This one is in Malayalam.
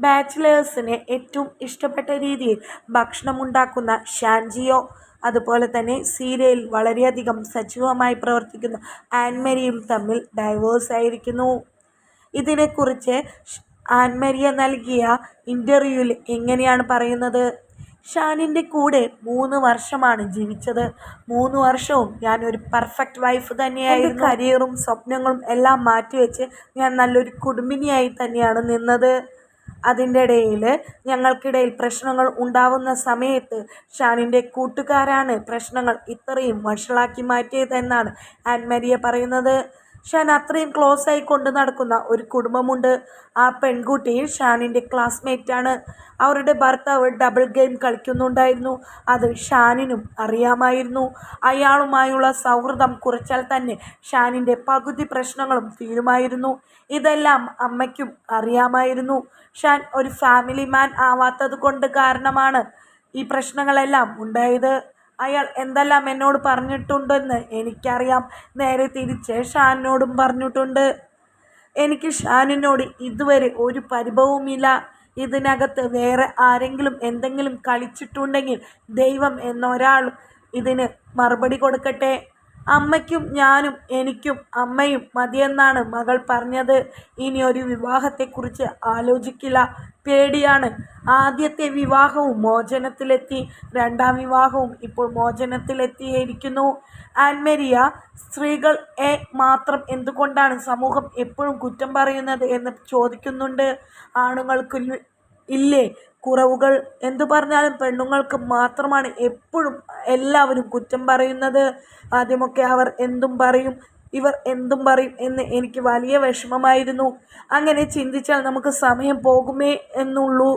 ബാച്ചിലേഴ്സിന് ഏറ്റവും ഇഷ്ടപ്പെട്ട രീതിയിൽ ഭക്ഷണമുണ്ടാക്കുന്ന ഷാൻജിയോ അതുപോലെ തന്നെ സീരിയലിൽ വളരെയധികം സജീവമായി പ്രവർത്തിക്കുന്ന ആൻമരിയും തമ്മിൽ ഡൈവേഴ്സ് ആയിരിക്കുന്നു. ഇതിനെക്കുറിച്ച് ആൻമരിയ നൽകിയ ഇന്റർവ്യൂവിൽ എങ്ങനെയാണ് പറയുന്നത്? ഷാനിന്റെ കൂടെ മൂന്ന് വർഷമാണ് ജീവിച്ചത്. മൂന്ന് വർഷവും ഞാൻ ഒരു പെർഫെക്റ്റ് വൈഫ് തന്നെയായിരുന്നു. കരിയറും സ്വപ്നങ്ങളും എല്ലാം മാറ്റിവെച്ച് ഞാൻ നല്ലൊരു കുടുംബിനിയായി തന്നെയാണ് നിന്നത്. അതിന്റെ ഇടയിൽ ഞങ്ങൾക്കിടയിൽ പ്രശ്നങ്ങൾ ഉണ്ടാവുന്ന സമയത്ത് ഷാനിന്റെ കൂട്ടുകാരാണ് പ്രശ്നങ്ങൾ ഇത്രയും വഷളാക്കി മാറ്റിയതെന്നാണ് ആൻമരിയ പറയുന്നത്. ഷാൻ അത്രയും ക്ലോസ് ആയി കൊണ്ട് നടക്കുന്ന ഒരു കുടുംബമുണ്ട്. ആ പെൺകുട്ടി ഷാനിന്റെ ആണ്. അവരുടെ ഭർത്താവ് ഡബിൾ ഗെയിം കളിക്കുന്നുണ്ടായിരുന്നു. അത് ഷാനിനും അറിയാമായിരുന്നു. അയാളുമായുള്ള സൗഹൃദം കുറച്ചാൽ തന്നെ ഷാനിന്റെ പകുതി പ്രശ്നങ്ങളും തീരുമായിരുന്നു. ഇതെല്ലാം അമ്മയ്ക്കും അറിയാമായിരുന്നു. ഷാൻ ഒരു ഫാമിലി മാൻ ആവാത്തത് കൊണ്ട് കാരണമാണ് ഈ പ്രശ്നങ്ങളെല്ലാം ഉണ്ടായത്. അയാൾ എന്തെല്ലാം എന്നോട് പറഞ്ഞിട്ടുണ്ടെന്ന് എനിക്കറിയാം. നേരെ തിരിച്ച് ഷാനിനോടും പറഞ്ഞിട്ടുണ്ട്. എനിക്ക് ഷാനിനോട് ഇതുവരെ ഒരു പരിഭവവുമില്ല. ഇതിനകത്ത് വേറെ ആരെങ്കിലും എന്തെങ്കിലും കളിച്ചിട്ടുണ്ടെങ്കിൽ ദൈവം എന്നൊരാൾ ഇതിന് മറുപടി കൊടുക്കട്ടെ. അമ്മയ്ക്കും ഞാനും എനിക്കും അമ്മയും മതിയെന്നാണ് മകൾ പറഞ്ഞത്. ഇനി ഒരു വിവാഹത്തെക്കുറിച്ച് ആലോചിക്കില്ല. പേടിയാണ്. ആദ്യത്തെ വിവാഹവും മോചനത്തിലെത്തി. രണ്ടാം വിവാഹവും ഇപ്പോൾ മോചനത്തിലെത്തിയിരിക്കുന്നു. ആൻമരിയ സ്ത്രീകൾ എ മാത്രം എന്തുകൊണ്ടാണ് സമൂഹം എപ്പോഴും കുറ്റം പറയുന്നത് എന്ന് ചോദിക്കുന്നുണ്ട്. ആണുങ്ങൾക്ക് ഇല്ലേ? കുറവുകൾ എന്തു പറഞ്ഞാലും പെണ്ണുങ്ങൾക്ക് മാത്രമാണ് എപ്പോഴും എല്ലാവരും കുറ്റം പറയുന്നത്. ആദ്യമൊക്കെ അവർ എന്തും പറയും ഇവർ എന്തും പറയും എന്ന് എനിക്ക് വലിയ വിഷമമായിരുന്നു. അങ്ങനെ ചിന്തിച്ചാൽ നമുക്ക് സമയം പോകുമേ എന്നുള്ളൂ.